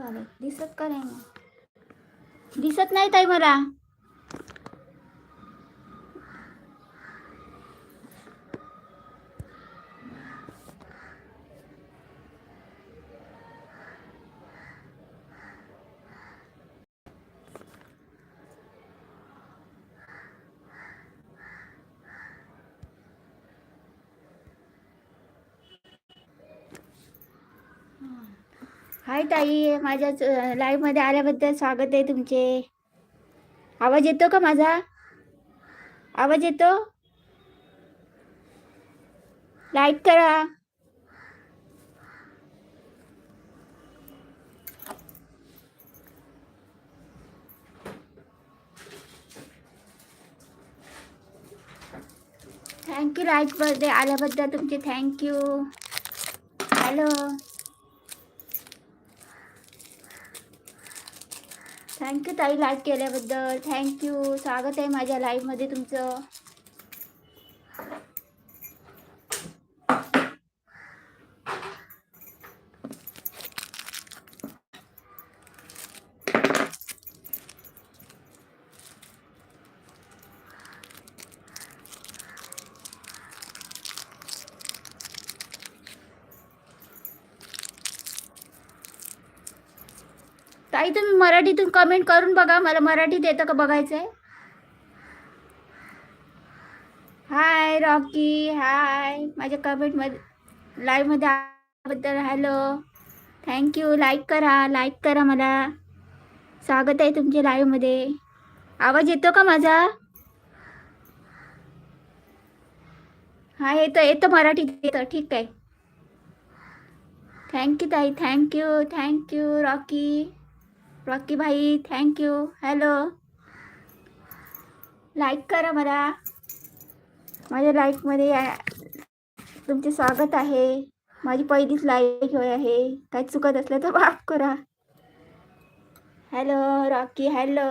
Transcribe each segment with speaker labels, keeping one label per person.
Speaker 1: आले दिसत का नाही? मग दिसत नाही ताई मला हाय ताई माझ्या लाईव्हमध्ये आल्याबद्दल स्वागत आहे तुमचे. आवाज येतो का माझा? आवाज येतो? लाईक करा. थँक्यू लाईक बर्थडे आल्याबद्दल तुमचे thank you hello thank you ताई लाईक केल्याबद्दल. Thank you. स्वागत आहे माझ्या लाईव्हमध्ये तुमचं. ताई तुम्ही मराठीतून कमेंट करून बघा. मला मराठीत येतं का बघायचं आहे हाय रॉकी हाय माझ्या कमेंटमध्ये लाईव्हमध्ये आल्याबद्दल हॅलो थँक्यू लाईक करा. लाईक करा मला. स्वागत आहे तुमच्या लाईव्हमध्ये आवाज येतो का माझा? हा येतं येतं मराठीत येतं. ठीक आहे. थँक्यू ताई. Thank you thank you Rocky Rocky भाई थँक्यू हॅलो लाईक करा मला. माझ्या लाईकमध्ये या- तुमचे स्वागत आहे. माझी पहिलीच लाईक होय आहे. काही चुकत असलं तर माफ करा. Hello Rocky. हॅलो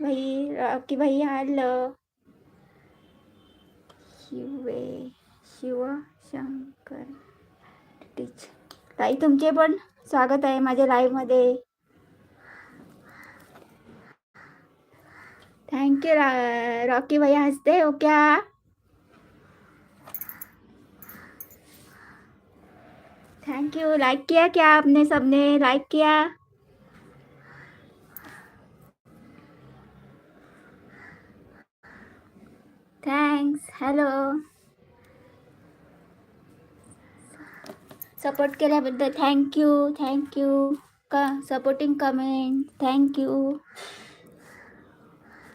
Speaker 1: भाई रॉकी भाई हॅलो शिवे शिवशंकर टीच ताई तुमचे पण स्वागत आहे माझ्या लाईव्हमध्ये थँक यू रॉकी भैया हसते हो क्या थैंक यू लाइक किया क्या आपने सबने लाइक किया थँक्स हॅलो सपोर्ट केल्याबद्दल थँक्यू थँक्यू क supporting comment thank you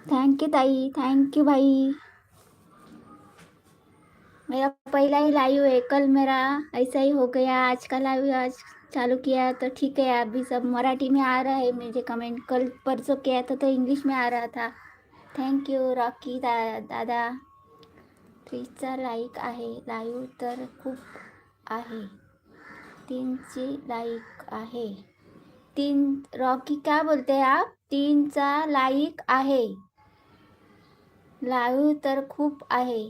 Speaker 1: thank you ताई. थैंक यू भाई. मेरा पहला ही लाइव है. कल मेरा ऐसा ही हो गया. आज का लाइव आज चालू किया तो ठीक है. अभी सब मराठी में आ रहा है. मुझे कमेंट कल परसों किया था तो इंग्लिश में आ रहा था. थैंक यू रॉकी दा, दादा. त्रीचा लाईक आहे. लाईव्ह तर खूप आहे. तीनची लाईक आहे. तीन रॉकी क्या बोलते हैं आप? तीनचा लाईक आहे. लाईव्ह तर खूप आहे.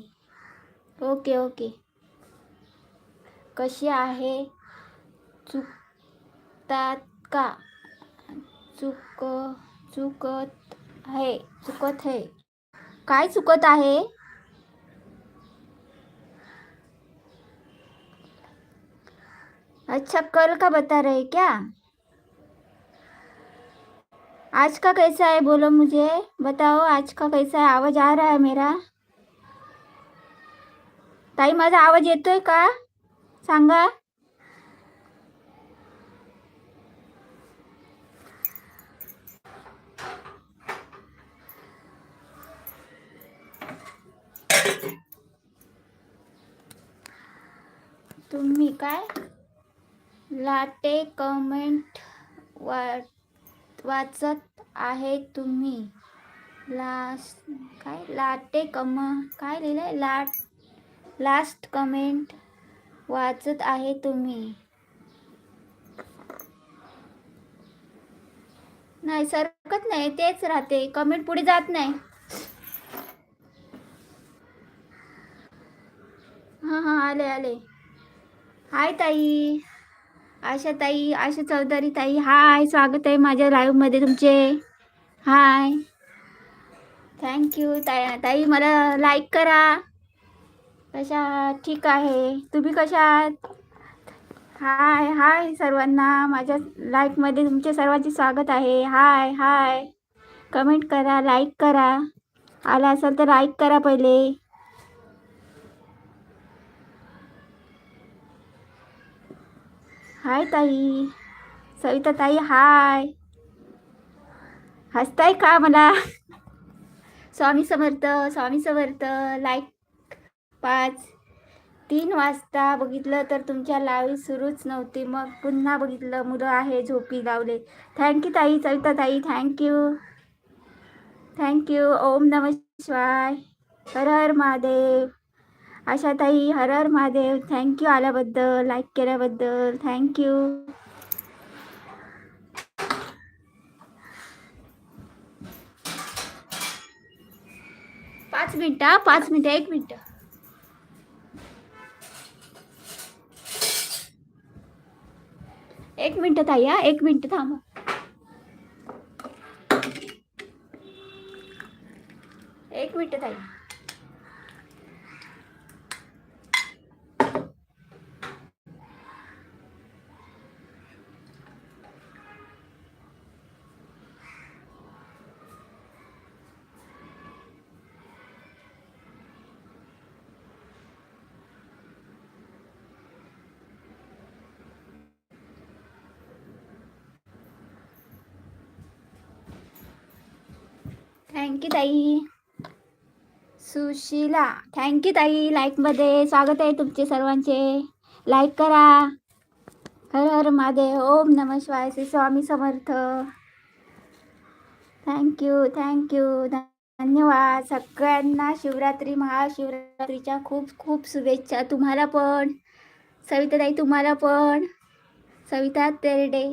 Speaker 1: Okay okay. कशी आहे? चुकतात का? चुक, चुकत आहे. चुकत है काय चुकत आहे? अच्छा कल का बता रहे क्या? आज का कैसा है? बोलो मुझे। बताओ, आज का कैसा है? आवाज़ आ रहा है मेरा। ताई, माझा आवाज़ येतोय का? सांगा। तुम्ही काय? लाटे, कमेंट वा वाचत आहे तुम्ही. लास्ट काय? लाटे कम काय लिहिलं आहे लाट लास्ट कमेंट वाचत आहे तुम्ही. नाही सरकत नाही तेच राहते. कमेंट पुढे जात नाही. हां हां आले आले. हाय ताई. आशा ताई आशा चौधरी ताई हाय स्वागत आहे माझ्या लाईव्हमध्ये तुमचे. हाय. थँक्यू ताई. ताई मला लाईक करा. कशा आहात? ठीक आहे. तुम्ही कशा आहात? हाय हाय सर्वांना. माझ्या लाईफमध्ये तुमचे सर्वांचे स्वागत आहे. हाय हाय. कमेंट करा लाईक करा. आला असाल तर लाईक करा पहिले. हाय ताई सविता ताई हाय हसताय का मला स्वामी समर्थ स्वामी समर्थ लाईक पाच. तीन वाजता बघितलं तर तुमच्या लावी सुरूच नव्हती. मग पुन्हा बघितलं मुलं आहे झोपी लावले थँक्यू ताई सविता ताई थँक्यू थँक्यू ओम नम शिवाय. हर हर महादेव. अशा ताई हर हर महादेव थँक्यू आल्याबद्दल लाईक केल्याबद्दल. थँक्यू पाच मिनिटं पाच मिनिटं एक मिनटं. एक मिनटं ताई हा. एक मिनटं थांबा. एक मिनटं ताई. थँक्यू ताई. सुशीला थँक्यू ताई लाईकमध्ये स्वागत आहे तुमचे सर्वांचे. लाईक करा. हर हर महादेव. ओम नम शिवाय Shri Swami Samarth. Thank you thank you. धन्यवाद. सगळ्यांना शिवरात्री महाशिवरात्रीच्या खूप खूप शुभेच्छा. तुम्हाला पण. सविताताई तुम्हाला पण. सविता तेरडे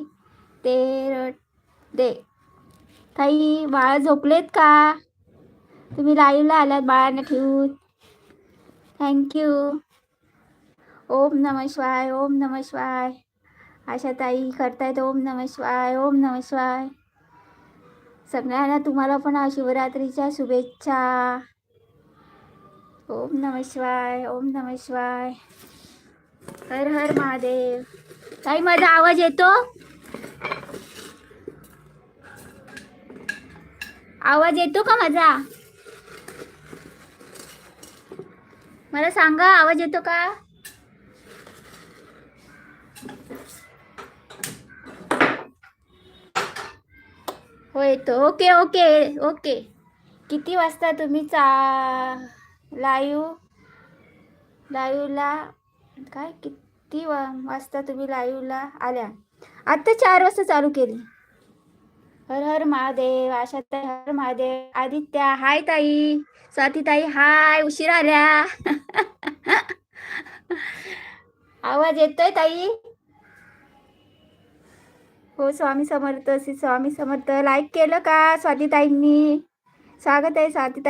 Speaker 1: तेरडे. ताई बाळा झोपलेत का? तुम्ही लाईव्हला आलात बाळांना ठेवून. थँक्यू ओम नम शिवाय ओम नम शिवाय. आशा ताई करतायत ओम नम शिवाय ओम नम शिवाय. सगळ्यांना तुम्हाला पण शिवरात्रीच्या शुभेच्छा. ओम नम शिवाय ओम नम शिवाय. हर हर महादेव. ताई माझा आवाज येतो? आवाज येतो का माझा? मला सांगा आवाज येतो का? हो येतो. Okay okay okay. किती वाजता तुम्ही चा लाईव्ह लाईव्हला काय? किती वाजता तुम्ही लाईव्हला आल्या? आत्ता चार वाजता चालू केली. हर हर महादेव आशा ताई हर महादेव. आदित्य हाय ताई. स्वाती ताई हाय. उशीर आल्या. आवाज येतोय ताई? हो स्वामी समर्थ श्री स्वामी समर्थ. लाईक केलं का स्वातीताईंनी स्वागत आहे स्वाती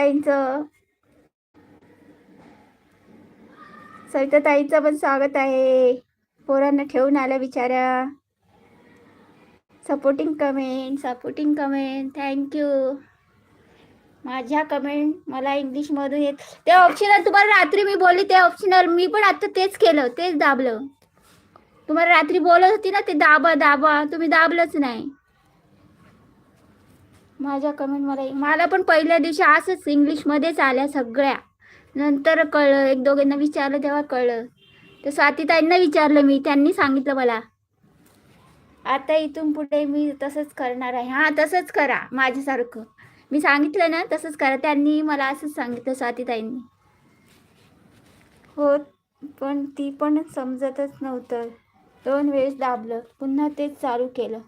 Speaker 1: सविताताईंचं पण स्वागत आहे. पोरांना ठेवून आल्या बिचाऱ्या. Supporting comment supporting comment thank you माझ्या कमेंट मला इंग्लिशमधून येत. ते ऑप्शनल तुम्हाला रात्री मी बोलली ते ऑप्शनल मी पण आता तेच केलं तेच दाबलं. तुम्हाला रात्री बोलत होती ना ते दाबा दाबा. तुम्ही दाबलंच नाही. माझ्या कमेंट मला मला पण पहिल्या दिवशी असंच इंग्लिशमध्येच आल्या सगळ्या. नंतर कळलं एक दोघांना विचारलं तेव्हा कळलं. तर स्वातीताईंना विचारलं मी त्यांनी सांगितलं मला. आता इथून पुढे मी तसंच करणार आहे. हां तसंच करा माझ्यासारखं. मी सांगितलं ना तसंच करा. त्यांनी मला असंच सांगितलं स्वातीताईंनी. हो पण ती पण समजतच नव्हतं. दोन वेळेस दाबलं पुन्हा तेच चालू केलं.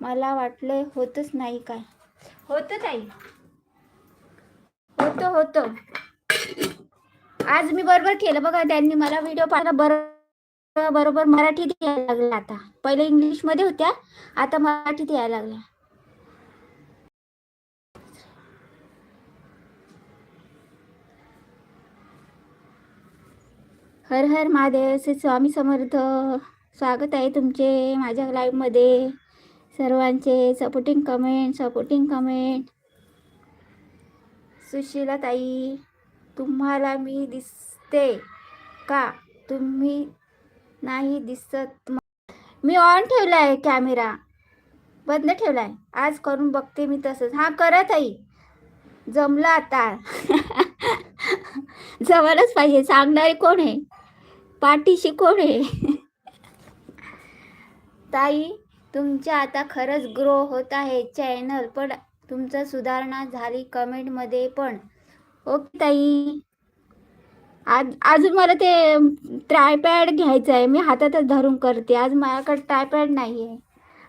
Speaker 1: मला वाटलं होतच नाही काय. होतं ताई. होतं होतं. आज मी बरोबर केलं. बघा त्यांनी मला व्हिडिओ पाहिला बरोबर बरोबर मराठीत यायला लागल्या आता. पहिले इंग्लिशमध्ये होत्या आता मराठीत यायला लागल्या. हर हर महादेव श्री स्वामी समर्थ. स्वागत आहे तुमचे माझ्या लाईव्हमध्ये सर्वांचे supporting comment supporting comment Sushila ताई तुम्हाला मी दिसते का? तुम्ही नाही दिसत. मी ऑन ठेवला आहे कॅमेरा बंद ठेवला आहे आज करून बघते मी तसंच. हां करत आई जमलं आता. जवळच पाहिजे. सांगणारे कोण आहे? पाठीशी कोण आहे? ताई तुमच्या आता खरंच ग्रो होत आहे चॅनल पण तुमचं सुधारणा झाली कमेंटमध्ये पण. ओके ताई. आज अजून मला ते ट्रायपॅड घ्यायचं आहे. मी हातातच धरून करते. आज माझ्याकडे ट्रायपॅड नाही आहे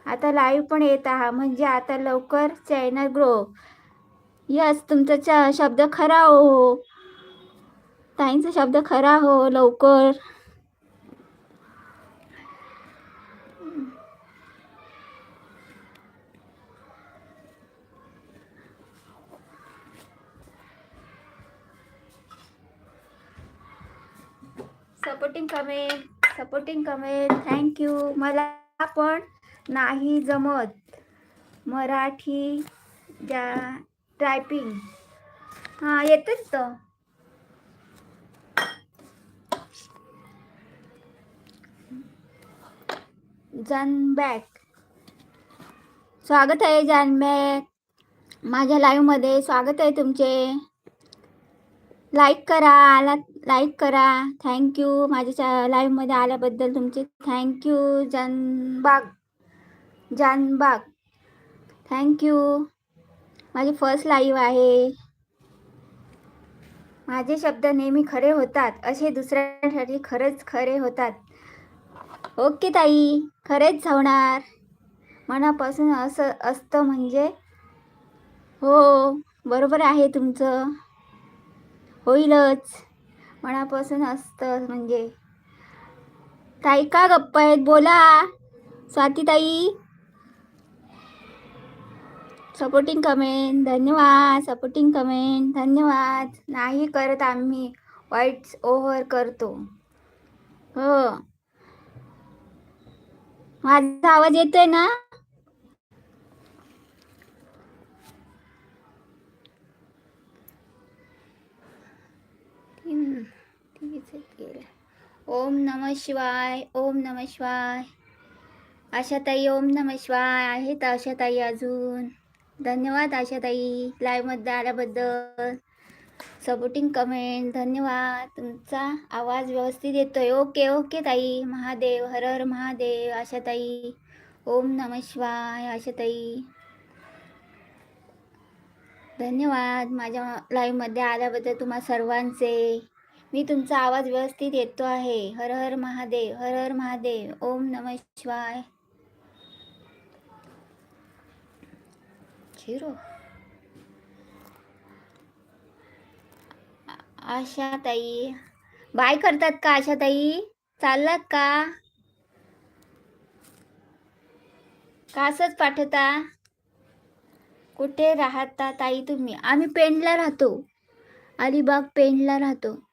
Speaker 1: आता लाईव्ह पण येत आहा. म्हणजे आता लवकर चॅनल ग्रो यस तुमचा च शब्द खरा हो. ताईंचा शब्द खरा हो लवकर. Supporting comment supporting comment thank you मला पण नाही जमत मराठी ज्या टायपिंग हां येतच तर जानबॅक स्वागत आहे जानबॅक माझ्या लाईव्हमध्ये स्वागत आहे तुमचे. लाईक करा आला लाईक करा. थँक्यू माझ्या लाईव्हमध्ये आल्याबद्दल तुमचे थँक्यू जानबाग जानबाग थँक्यू माझी फर्स्ट लाईव्ह आहे. माझे शब्द नेहमी खरे होतात असे दुसऱ्यांसाठी खरंच खरे होतात. ओके ताई. खरेच होणार. मनापासून असं असतं म्हणजे हो बरोबर आहे तुमचं. होईलच. मनापासून असतं म्हणजे. ताई का गप्प आहेत? बोला. स्वाती ताई सपोर्टिंग कमेंट धन्यवाद. सपोर्टिंग कमेंट धन्यवाद. नाही करत आम्ही. वाईट्स ओव्हर करतो. हो. माझा आवाज येतोय ना तीन- तीनच आहेत गेल्या. ओम नम शिवाय ओम नम शिवाय. आशाताई ओम नम शिवाय. आहेत आशाताई अजून. धन्यवाद आशाताई लाईव्हमध्ये आल्याबद्दल. सपोर्टिंग कमेंट धन्यवाद. तुमचा आवाज व्यवस्थित येतोय. ओके ओके ताई. महादेव हर हर महादेव. आशाताई ओम नम शिवाय. आशाताई धन्यवाद. माझ्या लाईव्हमध्ये आल्याबद्दल तुम्हा सर्वांचे. मी तुमचा आवाज व्यवस्थित येतो आहे. हर हर महादेव हर हर महादेव. ओम नम शिवाय. झिरो. आशाताई. बाय करतात का आशाताई? चाललात का? कासच पाठवता? कुठे राहता ताई तुम्ही? आम्ही पेंडला राहतो. अलिबाग पेंडला राहतो.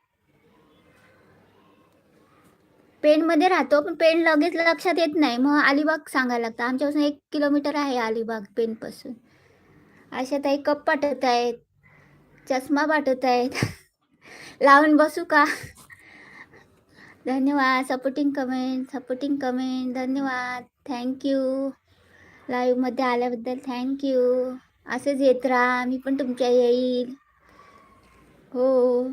Speaker 1: पेणमध्ये राहतो पण पेण लगेच लक्षात येत नाही. मग अलिबाग सांगायला लागतं. आमच्यापासून एक किलोमीटर आहे अलिबाग पेणपासून. अशा ताई कप पाठवत आहेत. चष्मा पाठवत आहेत. लावून बसू का? धन्यवाद. Supporting comment supporting comment. धन्यवाद. थँक्यू लाईव्हमध्ये आल्याबद्दल थँक्यू असंच येत राहा मी पण तुमच्या येईल. हो.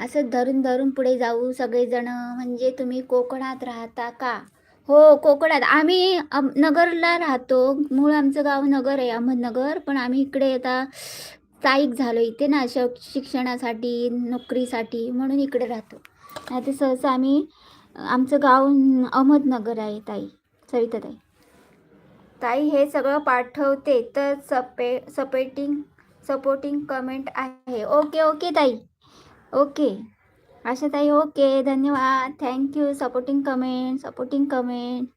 Speaker 1: असं धरून धरून पुढे जाऊ सगळेजण म्हणजे तुम्ही कोकणात राहता का? हो कोकणात. आम्ही अम- नगरला राहतो. मूळ आमचं गाव नगर आहे अहमदनगर पण आम्ही इकडे आता स्थायिक झालो इथे ना श शिक्षणासाठी नोकरीसाठी म्हणून इकडे राहतो. नाही तर सहसा आम्ही आमचं गाव अहमदनगर आहे ताई सविता ताई हे सगळं पाठवते तर सपे सपेटिंग सपोर्टिंग कमेंट आहे. ओके ओके ताई. ओके. आशा ताई ओके. धन्यवाद. Thank you supporting comment supporting comment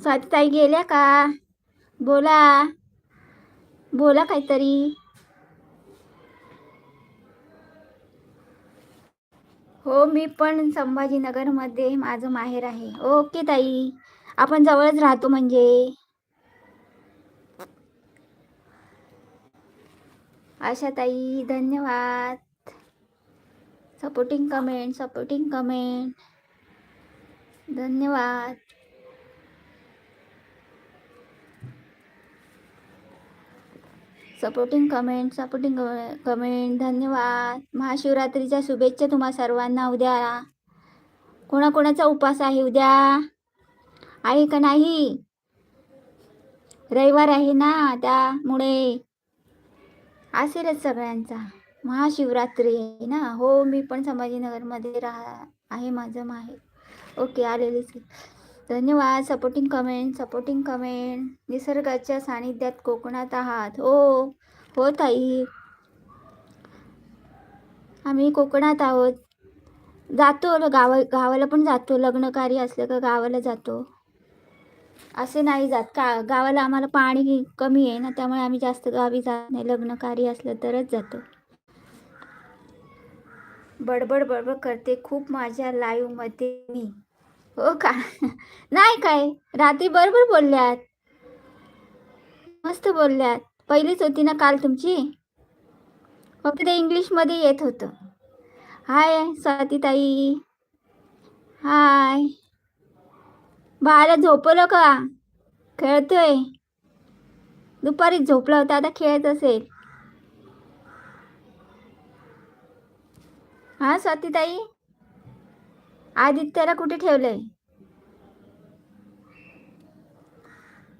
Speaker 1: Swati ताई गेल्या का? बोला. बोला काहीतरी. हो मी पण संभाजीनगरमध्ये माझं माहेर आहे. ओके ताई. आपण जवळच राहतो म्हणजे. आशा ताई धन्यवाद. सपोर्टिंग कमेंट सपोर्टिंग कमेंट धन्यवाद. सपोर्टिंग कमेंट सपोर्टिंग कमेंट धन्यवाद. महाशिवरात्रीच्या शुभेच्छा तुम्हा सर्वांना उद्या. कोणाकोणाचा उपास आहे उद्या? आहे का नाही? रविवार आहे ना त्यामुळे. असेलच सगळ्यांचा. महाशिवरात्री आहे ना? हो मी पण संभाजीनगरमध्ये राहा आहे माझं माहेर. ओके आलेली धन्यवाद. सपोर्टिंग कमेंट सपोर्टिंग कमेंट निसर्गाच्या सानिध्यात कोकणात आहात. हो हो ताई. आम्ही कोकणात आहोत. जातो गावा गावाला पण जातो. लग्न कार्य असलं का गावाला जातो. असे नाही जात. का गावाला आम्हाला पाणी कमी आहे ना त्यामुळे आम्ही जास्त गावी जात नाही. लग्न कार्य असलं तरच जातो. बडबड बडबड करते खूप माझ्या लाईव्हमध्ये मी. हो का? नाही काय? रात्री बरोबर बोलल्यात. मस्त बोलल्यात. पहिलीच होती ना काल तुमची? फक्त ते इंग्लिशमध्ये येत होतं. हाय स्वातीताई. हाय बाळाला झोपवलं का? खेळतोय. दुपारी झोपला होता आता खेळत असेल. हा स्वातीताई? आदित्यला कुठे ठेवलंय?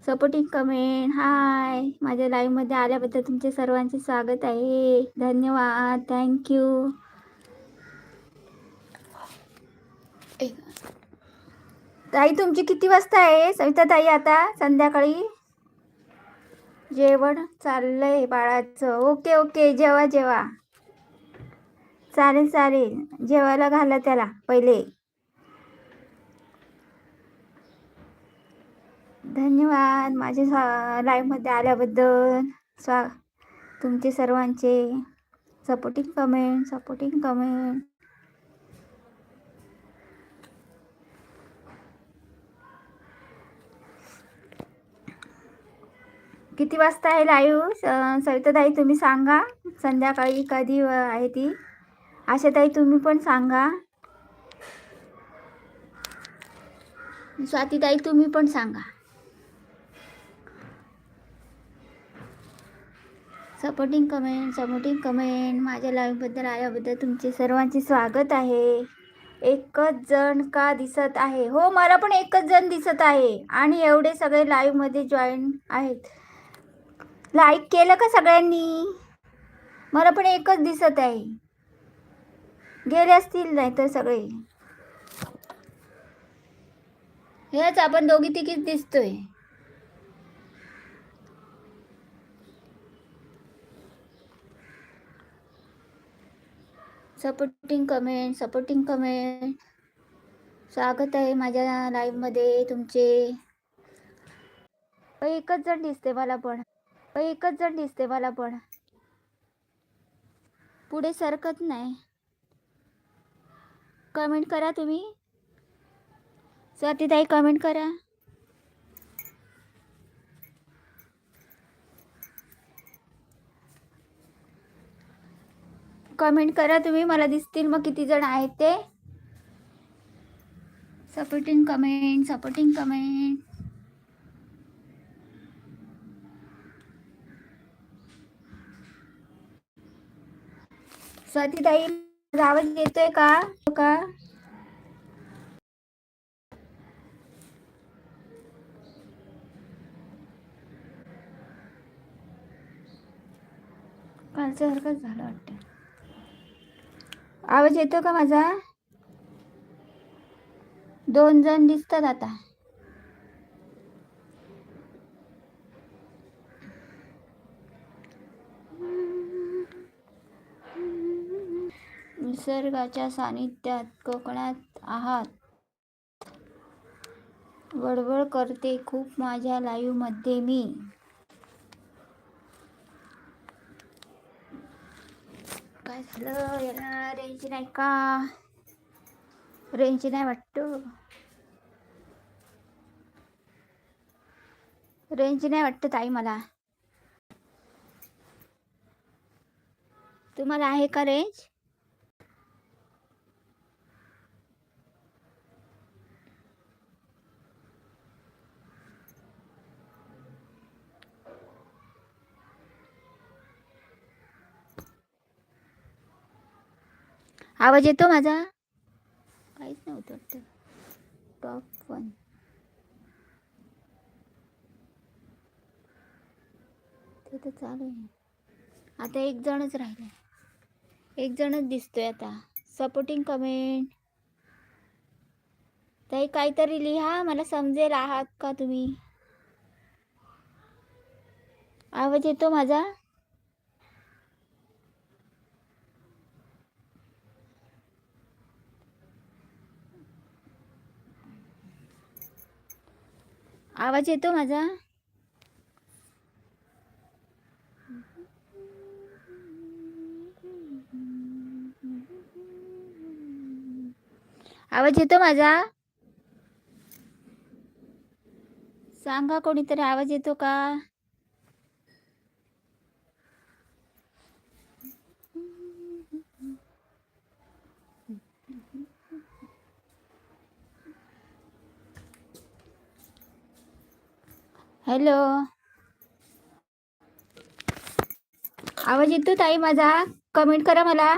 Speaker 1: Supporting comment. हाय. माझ्या लाईव्हमध्ये आल्याबद्दल तुमचे सर्वांचे स्वागत आहे. धन्यवाद. थँक्यू ताई तुमची किती वाजता आहे? सविता ताई आता संध्याकाळी? जेवण चाललंय बाळाचं. Okay okay. जेवा जेवा. चालेल चालेल. जेवायला घाला त्याला पहिले. धन्यवाद माझे स्वा लाईव्हमध्ये आल्याबद्दल. स्वा तुमचे सर्वांचे सपोर्टिंग कमेंट सपोर्टिंग कमेंट किती वाजता आहे लाईव्ह सविताताई तुम्ही सांगा. संध्याकाळी कधी आहे ती? आशाताई तुम्ही पण सांगा. स्वातीताई तुम्ही पण सांगा. सपोर्टिंग कमेंट सपोर्टिंग कमेंट माझ्या लाईव्हबद्दल आल्याबद्दल तुमचे सर्वांचे स्वागत आहे. एकच जण का दिसत आहे? हो मला पण एकच जण दिसत आहे. आणि एवढे सगळे लाईव्हमध्ये जॉईन आहेत. लाईक केलं का सगळ्यांनी? मला पण एकच दिसत आहे. गेले असतील नाही तर सगळे. हेच आपण दोघी तिकीच दिसतोय. सपोर्टिंग कमेंट सपोर्टिंग कमेंट स्वागत आहे माझ्या लाईव्हमध्ये तुमचे. एकच जण दिसते मला पण. एकच जण दिसते मला पण. पुढे सरकत नाही. कमेंट करा तुम्ही. स्वातीताई कमेंट करा. कमेंट करा तुम्ही मला दिसतील मग किती जण आहेत ते. सपोर्टिंग कमेंट सपोर्टिंग कमेंट स्वातीताई माझा आवाज येतोय का? का? का कालच्यासारखंच झालं वाटतं. आवाज येतो का माझा? दोन जण दिसतात आता. निसर्गाच्या सानिध्यात कोकणात आहात. वडवड करते खूप माझ्या लाईवमध्ये मी. काय झालं? याला रेंज नाही का? रेंज नाही वाटतं. रेंज नाही वाटतं ताई मला. तुम्हाला आहे का रेंज आवाज येतो माझा? काहीच नव्हतं वाटतं. टॉप वन ते तर चालू आहे. आता एक जणच राहिलं एक जणच दिसतोय आता. सपोर्टिंग कमेंट ताई काहीतरी लिहा. मला समजेल आहात का तुम्ही? आवाज येतो माझा? आवाज येतो माझा? आवाज येतो माझा? सांगा कोणीतरी आवाज येतो का? हॅलो. आवाज येतो ताई माझा? कमेंट करा मला.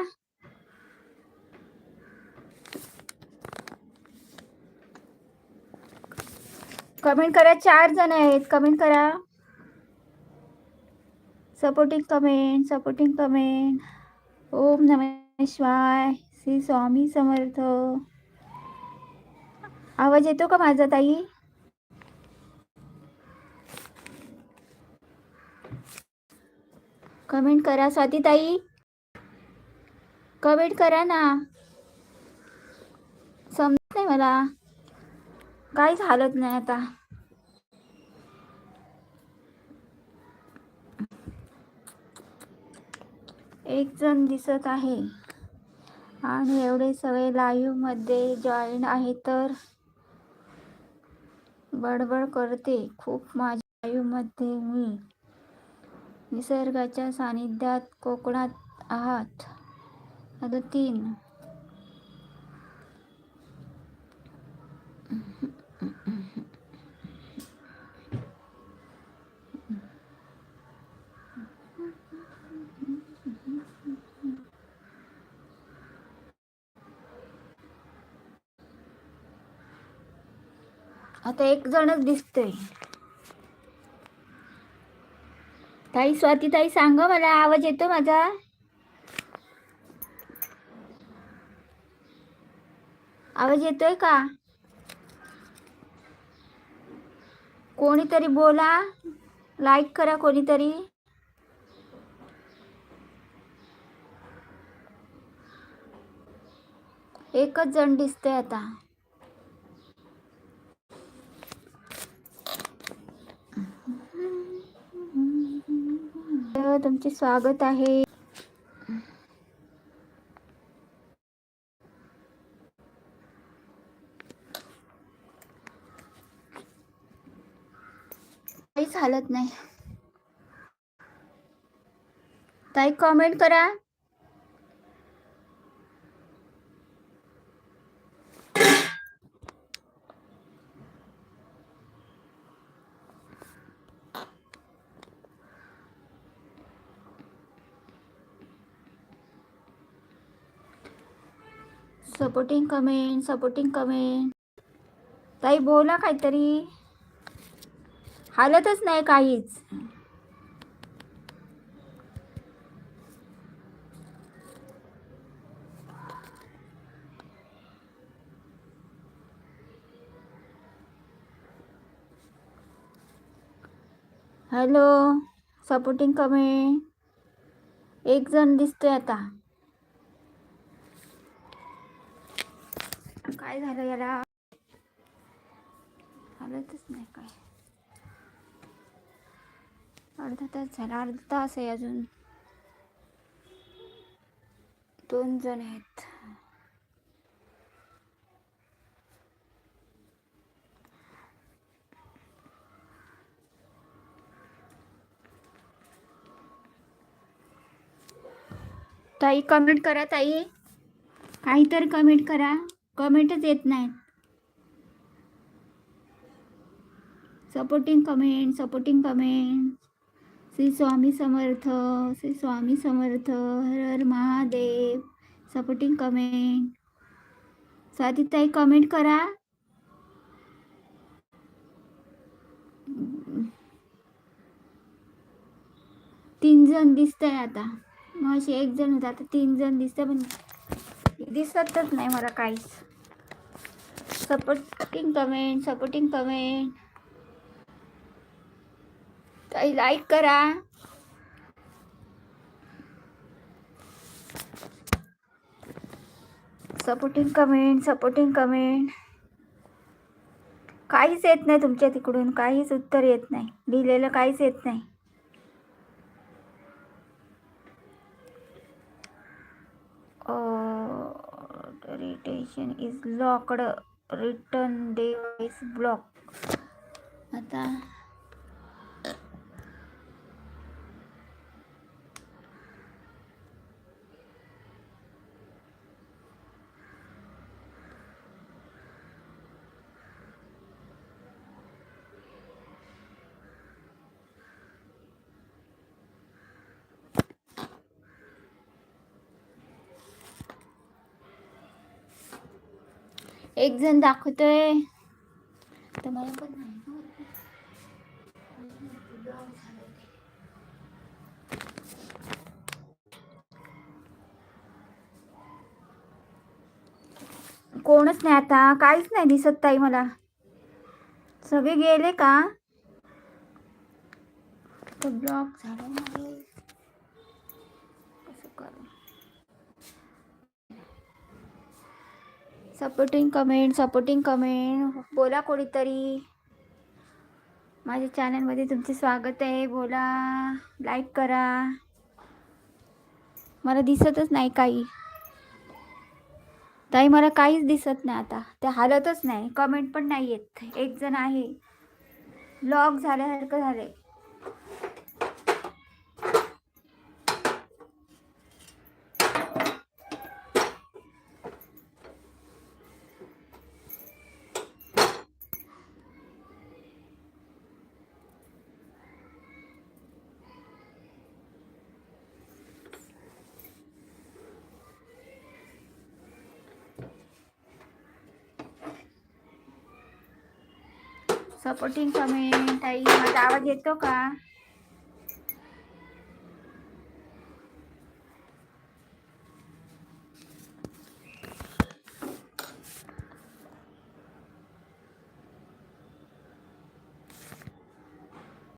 Speaker 1: कमेंट करा चार जण आहेत. कमेंट करा. सपोर्टिंग कमेंट सपोर्टिंग कमेंट ओम नम शिवाय. श्री स्वामी समर्थ. आवाज येतो का माझा ताई? कमेंट करा स्वाती ताई कमेंट करा ना. समजत नाही मला. काहीच हालत नाही आता. एक जण दिसत आहे. आणि एवढे सगळे लाईव्हमध्ये जॉईन आहे तर बडबड करते. खूप माझ्या लाईव्हमध्ये मी. निसर्गाच्या सानिध्यात कोकणात आहात. आता तीन. आता एक जणच दिसतोय. ताई स्वाती ताई सांगा मला आवाज येतो माझा? आवाज येतोय का? कोणीतरी बोला लाईक करा कोणीतरी. एकच जण दिसतंय आता. तुमचे स्वागत आहे. काहीच हालत नाही. ताई कमेंट करा. सपोर्टिंग कमेंट सपोर्टिंग कमेंट ताई बोला काहीतरी. हालतच नाही काहीच. हॅलो सपोर्टिंग कमेंट एक जण दिसतोय आता. काय झालं याला? हालतच नाही काय. अर्धा तास झाला अर्धा तास आहे अजून. दोन जण आहेत. ताई कमेंट करा ताई. काहीतरी कमेंट करा. कमेंटच येत नाहीत. Supporting comment supporting comment Shri Swami Samarth Shri Swami Samarth हर हर महादेव. सपोर्टिंग कमेंट स्वातीताई कमेंट करा. तीन जण दिसतंय आता. मग असे एक जण होता आता तीन जण दिसतंय पण दिसतच नाही मला काहीच. सपोर्टिंग कमेंट सपोर्टिंग कमेंट ताई लाईक करा. सपोर्टिंग कमेंट सपोर्टिंग कमेंट काहीच येत नाही तुमच्या तिकडून काहीच उत्तर येत नाही. लिहिलेलं काहीच येत नाही. Rotation is locked return device block. आता एक जण दाखवतोय. तुम्हाला पण कोणच नाही आता काहीच नाही दिसत ताई मला. सगळे गेले का? ब्लॉक झालं नाही. कसं करू सपोर्टिंग कमेंट सपोर्टिंग कमेंट बोला कोणीतरी. माझ्या चॅनलमध्ये तुमचे स्वागत आहे. बोला. लाईक करा. मला दिसतच नाही काही. ताई मला काहीच दिसत नाही आता. ते हालतच नाही. कमेंट पण नाही येत. एक जण आहे. लॉक झाल्यासारखं झालंय. सपोर्टिंग कमेंट ताई माझा आवाज येतो का